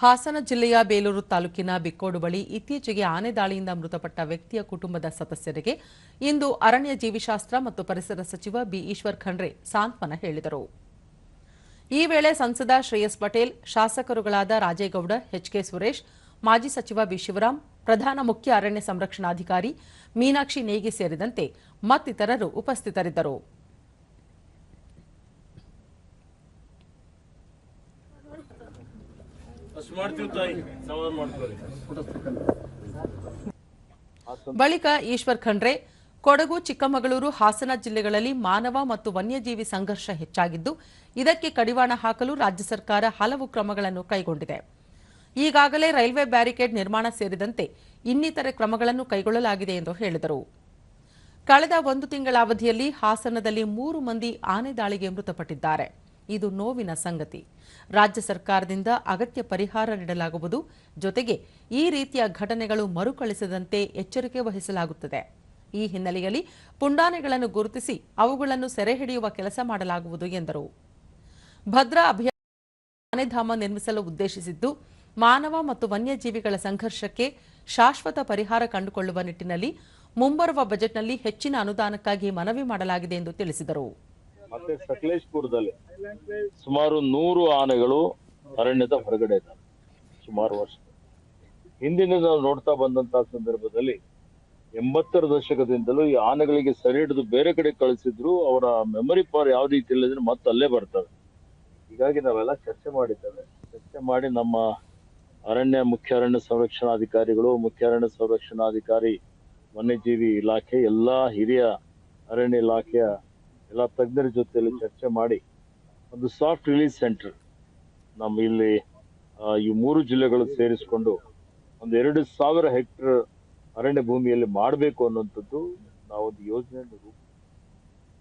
ಹಾಸನ ಜಿಲ್ಲೆಯ ಬೇಲೂರು ತಾಲೂಕಿನ ಬಿಕ್ಕೋಡು ಬಳಿ ಇತ್ತೀಚೆಗೆ ಆನೆ ದಾಳಿಯಿಂದ ಮೃತಪಟ್ಟ ವ್ಯಕ್ತಿಯ ಕುಟುಂಬದ ಸದಸ್ಯರಿಗೆ ಇಂದು ಅರಣ್ಯ ಜೀವಿಶಾಸ್ತ್ರ ಮತ್ತು ಪರಿಸರ ಸಚಿವ ಬಿ ಈಶ್ವರ್ ಖಂಡ್ರೆ ಸಾಂತ್ವನ ಹೇಳಿದರು. ಈ ವೇಳೆ ಸಂಸದ ಶ್ರೇಯಸ್ ಪಟೇಲ್, ಶಾಸಕರುಗಳಾದ ರಾಜೇಗೌಡ ಎಚ್ಕೆ ಸುರೇಶ್, ಮಾಜಿ ಸಚಿವ ಬಿ ಶಿವರಾಂ ಪ್ರಧಾನ ಮುಖ್ಯ ಅರಣ್ಯ ಸಂರಕ್ಷಣಾಧಿಕಾರಿ ಮೀನಾಕ್ಷಿ ನೇಗಿ ಸೇರಿದಂತೆ ಮತ್ತಿತರರು ಉಪಸ್ಥಿತರಿದ್ದರು. ಬಳಿಕ ಈಶ್ವರ್ ಖಂಡ್ರೆ, ಕೊಡಗು, ಚಿಕ್ಕಮಗಳೂರು, ಹಾಸನ ಜಿಲ್ಲೆಗಳಲ್ಲಿ ಮಾನವ ಮತ್ತು ವನ್ಯಜೀವಿ ಸಂಘರ್ಷ ಹೆಚ್ಚಾಗಿದ್ದು, ಇದಕ್ಕೆ ಕಡಿವಾಣ ಹಾಕಲು ರಾಜ್ಯ ಸರ್ಕಾರ ಹಲವು ಕ್ರಮಗಳನ್ನು ಕೈಗೊಂಡಿದೆ. ಈಗಾಗಲೇ ರೈಲ್ವೆ ಬ್ಯಾರಿಕೇಡ್ ನಿರ್ಮಾಣ ಸೇರಿದಂತೆ ಇನ್ನಿತರೆ ಕ್ರಮಗಳನ್ನು ಕೈಗೊಳ್ಳಲಾಗಿದೆ ಎಂದು ಹೇಳಿದರು. ಕಳೆದ ಒಂದು ತಿಂಗಳ ಅವಧಿಯಲ್ಲಿ ಹಾಸನದಲ್ಲಿ ಮೂರು ಮಂದಿ ಆನೆ ದಾಳಿಗೆ ಮೃತಪಟ್ಟಿದ್ದಾರೆ. ಇದು ನೋವಿನ ಸಂಗತಿ. ರಾಜ್ಯ ಸರ್ಕಾರದಿಂದ ಅಗತ್ಯ ಪರಿಹಾರ ನೀಡಲಾಗುವುದು. ಜೊತೆಗೆ ಈ ರೀತಿಯ ಘಟನೆಗಳು ಮರುಕಳಿಸದಂತೆ ಎಚ್ಚರಿಕೆ ವಹಿಸಲಾಗುತ್ತದೆ. ಈ ಹಿನ್ನೆಲೆಯಲ್ಲಿ ಪುಂಡಾನೆಗಳನ್ನು ಗುರುತಿಸಿ ಅವುಗಳನ್ನು ಸೆರೆ ಹಿಡಿಯುವ ಕೆಲಸ ಮಾಡಲಾಗುವುದು ಎಂದರು. ಭದ್ರಾ ಅಭಿಯಾನಧಾಮ ನಿರ್ಮಿಸಲು ಉದ್ದೇಶಿಸಿದ್ದು, ಮಾನವ ಮತ್ತು ವನ್ಯಜೀವಿಗಳ ಸಂಘರ್ಷಕ್ಕೆ ಶಾಶ್ವತ ಪರಿಹಾರ ಕಂಡುಕೊಳ್ಳುವ ನಿಟ್ಟಿನಲ್ಲಿ ಮುಂಬರುವ ಬಜೆಟ್ನಲ್ಲಿ ಹೆಚ್ಚಿನ ಅನುದಾನಕ್ಕಾಗಿ ಮನವಿ ಮಾಡಲಾಗಿದೆ ಎಂದು ತಿಳಿಸಿದರು. ಮತ್ತೆ ಸಕಲೇಶ್ಪುರದಲ್ಲಿ ಸುಮಾರು ನೂರು ಆನೆಗಳು ಅರಣ್ಯದ ಹೊರಗಡೆ ಇದ್ದಾವೆ. ಸುಮಾರು ವರ್ಷ. ಹಿಂದಿನ ನಾವು ನೋಡ್ತಾ ಬಂದಂತ ಸಂದರ್ಭದಲ್ಲಿ ಎಂಬತ್ತರ ದಶಕದಿಂದಲೂ ಈ ಆನೆಗಳಿಗೆ ಸರಿ ಹಿಡಿದು ಬೇರೆ ಕಡೆ ಕಳಿಸಿದ್ರು, ಅವರ ಮೆಮೊರಿ ಪವರ್ ಯಾವ ರೀತಿ ಇಲ್ಲದ್ರೆ ಮತ್ತೆ ಅಲ್ಲೇ ಬರ್ತವೆ ಹೀಗಾಗಿ ನಾವೆಲ್ಲ ಚರ್ಚೆ ಮಾಡಿದ್ದೇವೆ. ಚರ್ಚೆ ಮಾಡಿ ನಮ್ಮ ಅರಣ್ಯ ಮುಖ್ಯ ಅರಣ್ಯ ಸಂರಕ್ಷಣಾಧಿಕಾರಿಗಳು, ಮುಖ್ಯ ಅರಣ್ಯ ಸಂರಕ್ಷಣಾಧಿಕಾರಿ, ವನ್ಯಜೀವಿ ಇಲಾಖೆ, ಎಲ್ಲಾ ಹಿರಿಯ ಅರಣ್ಯ ಇಲಾಖೆಯ ಎಲ್ಲ ತಜ್ಞರ ಜೊತೆಯಲ್ಲಿ ಚರ್ಚೆ ಮಾಡಿ ಒಂದು ಸಾಫ್ಟ್ ರಿಲೀಸ್ ಸೆಂಟರ್ ನಮ್ಮ ಇಲ್ಲಿ ಈ ಮೂರು ಜಿಲ್ಲೆಗಳು ಸೇರಿಸಿಕೊಂಡು ಒಂದು ಎರಡು ಸಾವಿರ ಹೆಕ್ಟರ್ ಅರಣ್ಯ ಭೂಮಿಯಲ್ಲಿ ಮಾಡಬೇಕು ಅನ್ನುವಂಥದ್ದು ನಾವೊಂದು ಯೋಜನೆಯನ್ನು ರೂಪ